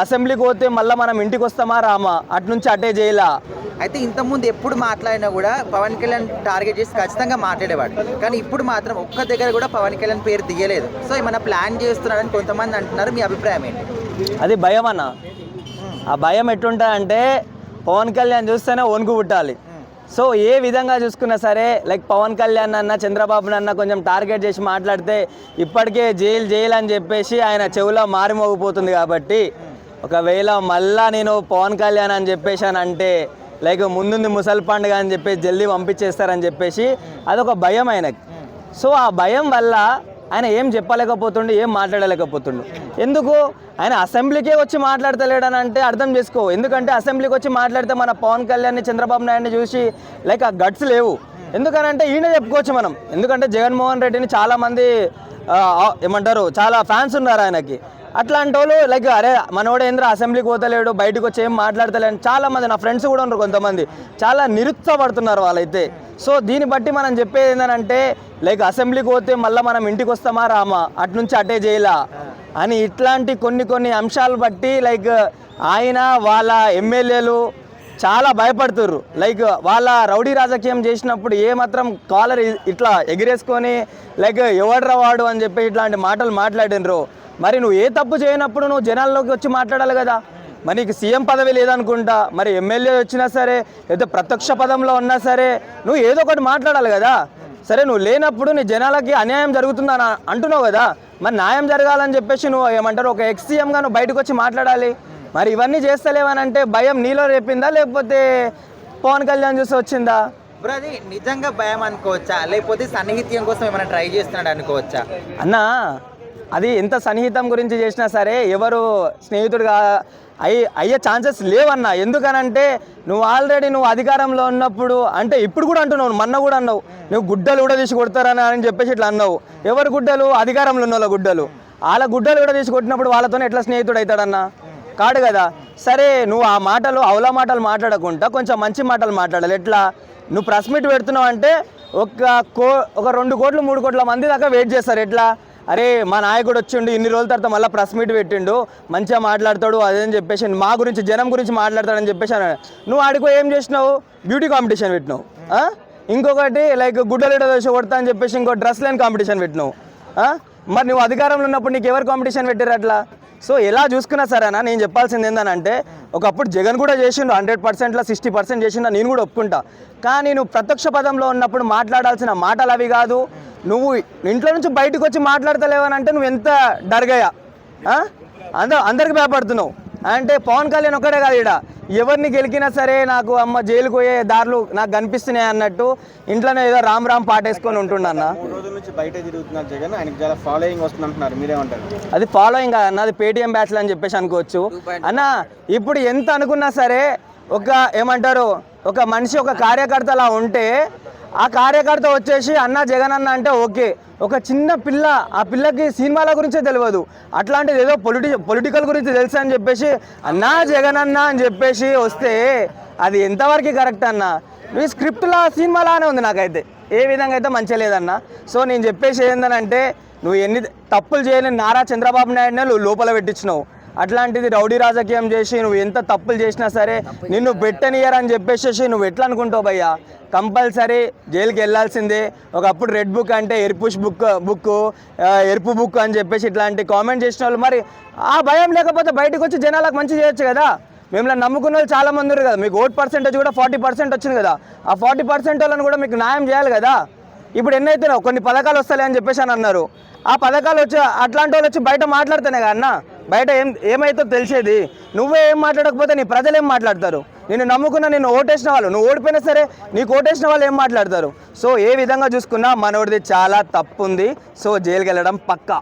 అసెంబ్లీకి పోతే మళ్ళీ మనం ఇంటికి వస్తామా రామా? అటు నుంచి అటే చేయాల అయితే ఇంతకుముందు ఎప్పుడు మాట్లాడినా కూడా పవన్ కళ్యాణ్ టార్గెట్ చేసి ఖచ్చితంగా మాట్లాడేవాడు. కానీ ఇప్పుడు మాత్రం ఒక్క దగ్గర కూడా పవన్ కళ్యాణ్ పేరు తీయలేదు. సో ఏమైనా ప్లాన్ చేస్తున్నాడని కొంతమంది అంటున్నారు. మీ అభిప్రాయం ఏంటి? అది భయం అన్న. ఆ భయం ఎట్లుంటుందంటే పవన్ కళ్యాణ్ చూస్తేనే వణుకు పుట్టాలి. సో ఏ విధంగా చూసుకున్నా సరే లైక్ పవన్ కళ్యాణ్ అన్న చంద్రబాబు అన్న కొంచెం టార్గెట్ చేసి మాట్లాడితే ఇప్పటికే జైలు జైలు అని చెప్పేసి ఆయన చెవిలో మారిమోగిపోతుంది కాబట్టి ఒకవేళ మళ్ళా నేను పవన్ కళ్యాణ్ అని చెప్పేసానంటే లైక్ ముందుంది ముసలి పండుగ అని చెప్పేసి జల్దీ పంపించేస్తారని చెప్పేసి అదొక భయం ఆయనకి. సో ఆ భయం వల్ల ఆయన ఏం చెప్పలేకపోతుండు ఏం మాట్లాడలేకపోతుండు. ఎందుకు? ఆయన అసెంబ్లీకే వచ్చి మాట్లాడతలేడని అంటే అర్థం చేసుకో. ఎందుకంటే అసెంబ్లీకి వచ్చి మాట్లాడితే మన పవన్ కళ్యాణ్ని చంద్రబాబు నాయుడిని చూసి లైక్ ఆ గట్స్ లేవు. ఎందుకనంటే ఈయన చెప్పుకోవచ్చు మనం. ఎందుకంటే జగన్మోహన్ రెడ్డిని చాలామంది ఏమంటారు చాలా ఫ్యాన్స్ ఉన్నారు ఆయనకి. అట్లాంటి వాళ్ళు లైక్ అరే మనోడు ఏంద్ర అసెంబ్లీకి పోతలేడు బయటకు వచ్చి ఏం మాట్లాడతలేడు చాలామంది నా ఫ్రెండ్స్ కూడా ఉన్నారు కొంతమంది. చాలా నిరుత్సాహపడుతున్నారు వాళ్ళైతే. సో దీన్ని బట్టి మనం చెప్పేది ఏంటంటే లైక్ అసెంబ్లీకి పోతే మళ్ళీ మనం ఇంటికి వస్తామా రామా? అటు నుంచి అటే చేయాలా అని ఇట్లాంటి కొన్ని కొన్ని అంశాలు బట్టి లైక్ ఆయన వాళ్ళ ఎమ్మెల్యేలు చాలా భయపడుతుర్రు. లైక్ వాళ్ళ రౌడీ రాజకీయం చేసినప్పుడు ఏ మాత్రం కాలర్ ఇట్లా ఎగిరేసుకొని లైక్ ఎవడ్రా వాడు అని చెప్పి ఇట్లాంటి మాటలు మాట్లాడినరు. మరి నువ్వు ఏ తప్పు చేయనప్పుడు నువ్వు జనాల్లోకి వచ్చి మాట్లాడాలి కదా? మరి నీకు సీఎం పదవి లేదనుకుంటా మరి ఎమ్మెల్యే వచ్చినా సరే లేదా ప్రత్యక్ష పదంలో ఉన్నా సరే నువ్వు ఏదో ఒకటి మాట్లాడాలి కదా? సరే నువ్వు లేనప్పుడు నీ జనాలకి అన్యాయం జరుగుతుందని అంటున్నావు కదా? మరి న్యాయం జరగాలని చెప్పేసి నువ్వు ఏమంటారు ఒక ఎక్స్ సీఎంగా నువ్వు బయటకు వచ్చి మాట్లాడాలి? మరి ఇవన్నీ చేస్తలేవనంటే భయం నీలో రేపిందా లేకపోతే పవన్ కళ్యాణ్ చూసి వచ్చిందా? బ్రో అది నిజంగా భయం అనుకోవచ్చా? లేకపోతే సన్నిహిత్యం కోసం ఏమైనా ట్రై చేస్తున్నాడు అనుకోవచ్చా? అన్నా అది ఎంత సన్నిహితం గురించి చేసినా సరే ఎవరు స్నేహితుడుగా అయ్యి అయ్యే ఛాన్సెస్ లేవన్నా. ఎందుకనంటే నువ్వు ఆల్రెడీ నువ్వు అధికారంలో ఉన్నప్పుడు అంటే ఇప్పుడు కూడా అంటున్నావు మొన్న కూడా అన్నావు నువ్వు గుడ్డలు కూడా తీసి కొడతారని అని చెప్పేసి ఇట్లా అన్నావు. ఎవరు గుడ్డలు? అధికారంలో ఉన్న వాళ్ళ గుడ్డలు. వాళ్ళ గుడ్డలు కూడా తీసి కొట్టినప్పుడు వాళ్ళతోనే ఎట్లా స్నేహితుడు అవుతాడన్నా? కాడు కదా? సరే నువ్వు ఆ మాటలు అవలా మాటలు మాట్లాడకుండా కొంచెం మంచి మాటలు మాట్లాడాలి. ఎట్లా? నువ్వు ప్రెస్ మీట్ పెడుతున్నావు అంటే ఒక కో ఒక రెండు కోట్లు మూడు కోట్ల మంది దాకా వెయిట్ చేస్తారు. ఎట్లా? అరే మా నాయకుడు వచ్చిండు ఇన్ని రోజుల తర్వాత మళ్ళీ ప్రెస్ మీట్ పెట్టిండు మంచిగా మాట్లాడతాడు అదని చెప్పేసి మా గురించి జనం గురించి మాట్లాడతాడని చెప్పేసి అన్నాడు. నువ్వు ఆడికో ఏం చేసినావు? బ్యూటీ కాంపిటీషన్ పెట్టినావు. ఇంకొకటి లైక్ గుడ్డలీడ దోశ కొడతా అని చెప్పేసి ఇంకో డ్రెస్ లైన్ కాంపిటీషన్ పెట్టినావు. మరి నువ్వు అధికారంలో ఉన్నప్పుడు నీకు ఎవరు కాంపిటీషన్ పెట్టారు అట్లా? సో ఎలా చూసుకున్నా సరేనా నేను చెప్పాల్సింది ఏంటంటే ఒకప్పుడు జగన్ కూడా చేసిండు హండ్రెడ్ పర్సెంట్లో సిక్స్టీ పర్సెంట్ చేసిండు నేను కూడా ఒప్పుకుంటా. కానీ నువ్వు ప్రత్యక్ష పదంలో ఉన్నప్పుడు మాట్లాడాల్సిన మాటలు అవి కాదు. నువ్వు ఇంట్లో నుంచి బయటకు వచ్చి మాట్లాడతలేవని అంటే నువ్వు ఎంత డర్గయా అందరు అందరికి భయపడుతున్నావు. అంటే పవన్ కళ్యాణ్ ఒక్కడే కాదు ఇక్కడ ఎవరిని గెలికినా సరే నాకు అమ్మ జైలుకు పోయే దారులు నాకు కనిపిస్తున్నాయి అన్నట్టు ఇంట్లోనే ఏదో రామ్ రామ్ పాటేసుకొని ఉంటుండన్నా బయట తిరుగుతున్నారు జగన్ ఆయనకి చాలా ఫాలోయింగ్ వస్తుంది అంటున్నారు మీరేమంటారు? అది ఫాలోయింగ్ కాదు అన్న అది పేటిఎం బ్యాచ్లు అని చెప్పేసి అనుకోవచ్చు. అన్న ఇప్పుడు ఎంత అనుకున్నా సరే ఒక ఏమంటారు ఒక మనిషి ఒక కార్యకర్తలా ఉంటే ఆ కార్యకర్త వచ్చేసి అన్న జగన్ అన్న అంటే ఓకే. ఒక చిన్న పిల్ల ఆ పిల్లకి సినిమాల గురించే తెలియదు. అట్లాంటిది ఏదో పొలిటి పొలిటికల్ గురించి తెలుసు అని చెప్పేసి అన్నా జగన్ అన్న అని చెప్పేసి వస్తే అది ఎంతవరకు కరెక్ట్ అన్న? ఈ స్క్రిప్ట్లో సినిమాలానే ఉంది నాకైతే. ఏ విధంగా అయితే మంచిగా లేదన్న. సో నేను చెప్పేసి ఏందనంటే నువ్వు ఎన్ని తప్పులు చేయలేని నారా చంద్రబాబు నాయుడునే నువ్వు లోపల పెట్టించినావు. అట్లాంటిది రౌడీ రాజకీయం చేసి నువ్వు ఎంత తప్పులు చేసినా సరే నిన్ను పెట్టనియర్ అని చెప్పేసి నువ్వు ఎట్లా అనుకుంటావు భయ్యా? కంపల్సరీ జైలుకి వెళ్ళాల్సిందే. ఒకప్పుడు రెడ్ బుక్ అంటే ఎరుపుష్ బుక్ బుక్ ఎరుపు బుక్ అని చెప్పేసి ఇట్లాంటి కామెంట్ చేసిన వాళ్ళు. మరి ఆ భయం లేకపోతే బయటకు వచ్చి జనాలకు మంచి చేయొచ్చు కదా? మిమ్మల్ని నమ్ముకున్న వాళ్ళు చాలా మంది ఉన్నారు కదా. మీకు ఓట్ పర్సెంటేజ్ కూడా ఫార్టీ పర్సెంట్ వచ్చింది కదా. ఆ ఫార్టీ పర్సెంట్ వాళ్ళని కూడా మీకు న్యాయం చేయాలి కదా. ఇప్పుడు ఎన్నైతే కొన్ని పథకాలు వస్తాయి అని చెప్పేసి అని అన్నారు. ఆ పథకాలు వచ్చి అట్లాంటి వాళ్ళు వచ్చి బయట మాట్లాడుతానే కదా అన్న. బయట ఏం ఏమైతే తెలిసేది. నువ్వే ఏం మాట్లాడకపోతే నీ ప్రజలు ఏం మాట్లాడతారు? నేను నమ్ముకున్న నేను ఓటేసిన వాళ్ళు నువ్వు ఓడిపోయినా సరే నీకు ఓటేసిన వాళ్ళు ఏం మాట్లాడతారు? సో ఏ విధంగా చూసుకున్నా మనోడిది చాలా తప్పు ఉంది సో జైలుకి వెళ్ళడం పక్కా.